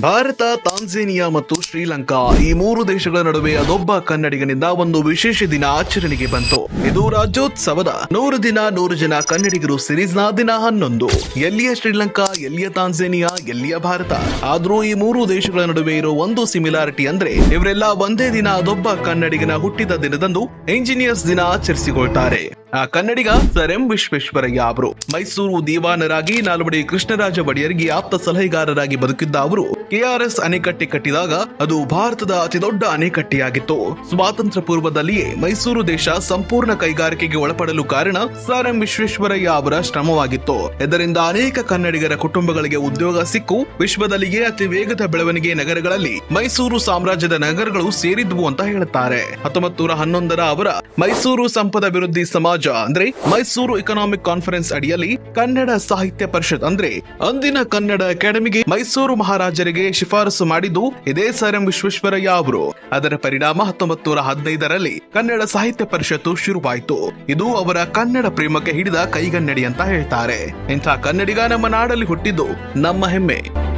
ಭಾರತ, ತಾಂಜೇನಿಯಾ ಮತ್ತು ಶ್ರೀಲಂಕಾ ಈ ಮೂರು ದೇಶಗಳ ನಡುವೆ ಅದೊಬ್ಬ ಕನ್ನಡಿಗನಿಂದ ಒಂದು ವಿಶೇಷ ದಿನ ಆಚರಣೆಗೆ ಬಂತು. ಇದು ರಾಜ್ಯೋತ್ಸವದ ನೂರು ದಿನ, ನೂರು ಜನ ಕನ್ನಡಿಗರು ಸಿರೀಸ್ನ ದಿನ ಹನ್ನೊಂದು. ಎಲ್ಲಿಯ ಶ್ರೀಲಂಕಾ, ಎಲ್ಲಿಯ ತಾಂಜೇನಿಯಾ, ಎಲ್ಲಿಯ ಭಾರತ? ಆದ್ರೂ ಈ ಮೂರು ದೇಶಗಳ ನಡುವೆ ಇರೋ ಒಂದು ಸಿಮಿಲಾರಿಟಿ ಅಂದ್ರೆ ಇವರೆಲ್ಲ ಒಂದೇ ದಿನ ಅದೊಬ್ಬ ಕನ್ನಡಿಗನ ಹುಟ್ಟಿದ ದಿನದಂದು ಇಂಜಿನಿಯರ್ಸ್ ದಿನ ಆಚರಿಸಿಕೊಳ್ತಾರೆ. ಆ ಕನ್ನಡಿಗ ಸರ್ ಎಂ ವಿಶ್ವೇಶ್ವರಯ್ಯ ಅವರು. ಮೈಸೂರು ದಿವಾನರಾಗಿ ನಾಲ್ವಡಿ ಕೃಷ್ಣರಾಜ ಒಡೆಯರಿಗೆ ಆಪ್ತ ಸಲಹೆಗಾರರಾಗಿ ಬದುಕಿದ್ದ ಅವರು ಕೆಆರ್ಎಸ್ ಅಣೆಕಟ್ಟೆ ಕಟ್ಟಿದಾಗ ಅದು ಭಾರತದ ಅತಿದೊಡ್ಡ ಅಣೆಕಟ್ಟೆಯಾಗಿತ್ತು. ಸ್ವಾತಂತ್ರ್ಯ ಪೂರ್ವದಲ್ಲಿಯೇ ಮೈಸೂರು ದೇಶ ಸಂಪೂರ್ಣ ಕೈಗಾರಿಕೆಗೆ ಒಳಪಡಲು ಕಾರಣ ಸರ್ ಎಂ ವಿಶ್ವೇಶ್ವರಯ್ಯ ಅವರ ಶ್ರಮವಾಗಿತ್ತು. ಇದರಿಂದ ಅನೇಕ ಕನ್ನಡಿಗರ ಕುಟುಂಬಗಳಿಗೆ ಉದ್ಯೋಗ ಸಿಕ್ಕು. ವಿಶ್ವದಲ್ಲಿಯೇ ಅತಿ ವೇಗದ ಬೆಳವಣಿಗೆ ನಗರಗಳಲ್ಲಿ ಮೈಸೂರು ಸಾಮ್ರಾಜ್ಯದ ನಗರಗಳು ಸೇರಿದ್ವು ಅಂತ ಹೇಳುತ್ತಾರೆ. ಹತ್ತೊಂಬತ್ತು ನೂರ ಹನ್ನೊಂದರ ಅವರ ಮೈಸೂರು ಸಂಪದ ಅಭಿವೃದ್ಧಿ ಸಮಾಜ ಅಂದ್ರೆ ಮೈಸೂರು ಇಕನಾಮಿಕ್ ಕಾನ್ಫರೆನ್ಸ್ ಅಡಿಯಲ್ಲಿ ಕನ್ನಡ ಸಾಹಿತ್ಯ ಪರಿಷತ್ ಅಂದ್ರೆ ಅಂದಿನ ಕನ್ನಡ ಅಕಾಡೆಮಿಗೆ ಮೈಸೂರು ಮಹಾರಾಜರಿಗೆ ಶಿಫಾರಸು ಮಾಡಿದ್ದು ಇದೇ ಸರ್ ಎಂ ವಿಶ್ವೇಶ್ವರಯ್ಯ ಅವರು. ಅದರ ಪರಿಣಾಮ ಹತ್ತೊಂಬತ್ತು ನೂರ ಹದಿನೈದರಲ್ಲಿ ಕನ್ನಡ ಸಾಹಿತ್ಯ ಪರಿಷತ್ತು ಶುರುವಾಯಿತು. ಇದು ಅವರ ಕನ್ನಡ ಪ್ರೇಮಕ್ಕೆ ಹಿಡಿದ ಕೈಗನ್ನಡಿ ಅಂತ ಹೇಳ್ತಾರೆ. ಇಂಥ ಕನ್ನಡಿಗ ನಮ್ಮ ನಾಡಲ್ಲಿ ಹುಟ್ಟಿದ್ದು ನಮ್ಮ ಹೆಮ್ಮೆ.